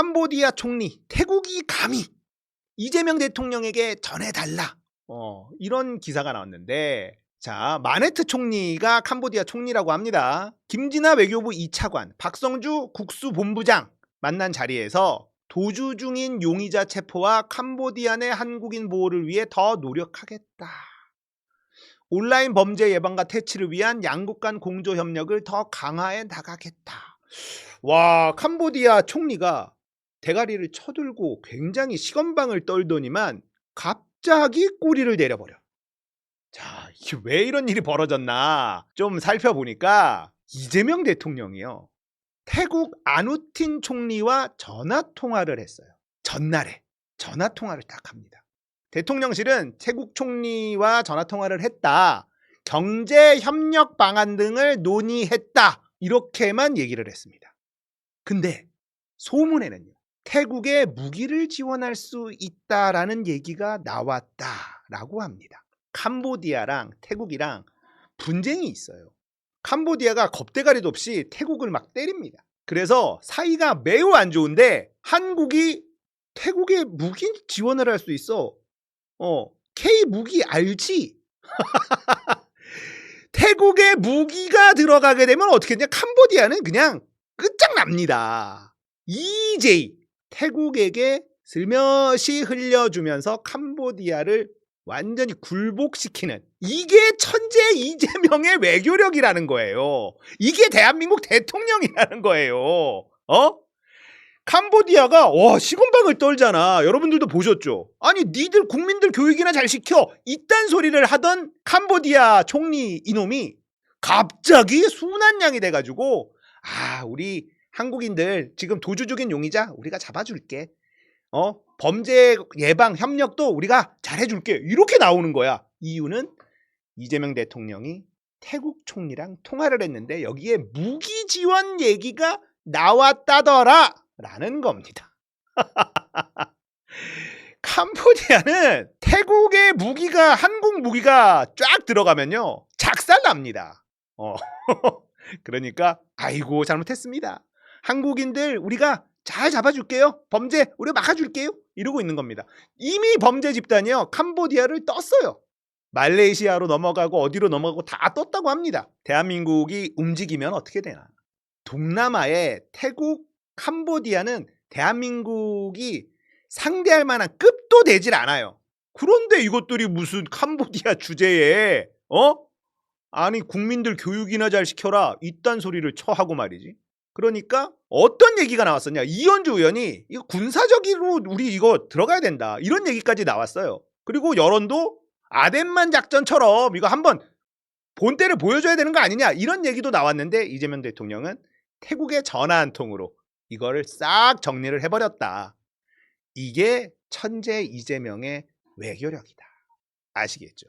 캄보디아 총리 태국이 감히 이재명 대통령에게 전해달라. 어, 이런 기사가 나왔는데 자 마네트 총리가 캄보디아 총리라고 합니다. 김진아 외교부 2차관, 박성주 국수본부장 만난 자리에서 도주 중인 용의자 체포와 캄보디아 내 한국인 보호를 위해 더 노력하겠다. 온라인 범죄 예방과 퇴치를 위한 양국 간 공조 협력을 더 강화해 나가겠다. 와, 캄보디아 총리가 대가리를 쳐들고 굉장히 시건방을 떨더니만 갑자기 꼬리를 내려버려. 자, 이게 왜 이런 일이 벌어졌나 좀 살펴보니까 이재명 대통령이요. 태국 아누틴 총리와 전화 통화를 했어요. 전날에 전화 통화를 딱 합니다. 대통령실은 태국 총리와 전화 통화를 했다. 경제 협력 방안 등을 논의했다. 이렇게만 얘기를 했습니다. 근데 소문에는요. 태국에 무기를 지원할 수 있다라는 얘기가 나왔다라고 합니다. 캄보디아랑 태국이랑 분쟁이 있어요. 캄보디아가 겁대가리도 없이 태국을 막 때립니다. 그래서 사이가 매우 안 좋은데 한국이 태국에 무기 지원을 할 수 있어. 어, K 무기 알지? 태국에 무기가 들어가게 되면 어떻게 되냐? 캄보디아는 그냥 끝장납니다. EJ 태국에게 슬며시 흘려주면서 캄보디아를 완전히 굴복시키는 이게 천재 이재명의 외교력이라는 거예요. 이게 대한민국 대통령이라는 거예요. 어? 캄보디아가 와 시건방을 떨잖아. 여러분들도 보셨죠? 아니 니들 국민들 교육이나 잘 시켜. 이딴 소리를 하던 캄보디아 총리 이놈이 갑자기 순한 양이 돼가지고 아 우리 한국인들 지금 도주 중인 용의자 우리가 잡아줄게. 어 범죄 예방 협력도 우리가 잘해줄게. 이렇게 나오는 거야. 이유는 이재명 대통령이 태국 총리랑 통화를 했는데 여기에 무기 지원 얘기가 나왔다더라. 라는 겁니다. 캄보디아는 태국의 무기가 한국 무기가 쫙 들어가면요 작살 납니다. 어. 그러니까 아이고 잘못했습니다. 한국인들 우리가 잘 잡아줄게요. 범죄 우리가 막아줄게요. 이러고 있는 겁니다. 이미 범죄 집단이요 캄보디아를 떴어요. 말레이시아로 넘어가고 어디로 넘어가고 다 떴다고 합니다. 대한민국이 움직이면 어떻게 되나? 동남아의 태국, 캄보디아는 대한민국이 상대할 만한 급도 되질 않아요. 그런데 이것들이 무슨 캄보디아 주제에 어? 아니 국민들 교육이나 잘 시켜라 이딴 소리를 쳐하고 말이지. 그러니까 어떤 얘기가 나왔었냐? 이현주 의원이 이거 군사적으로 우리 이거 들어가야 된다 이런 얘기까지 나왔어요. 그리고 여론도 아덴만 작전처럼 이거 한번 본때를 보여줘야 되는 거 아니냐 이런 얘기도 나왔는데 이재명 대통령은 태국에 전화 한 통으로 이거를 싹 정리를 해버렸다. 이게 천재 이재명의 외교력이다. 아시겠죠?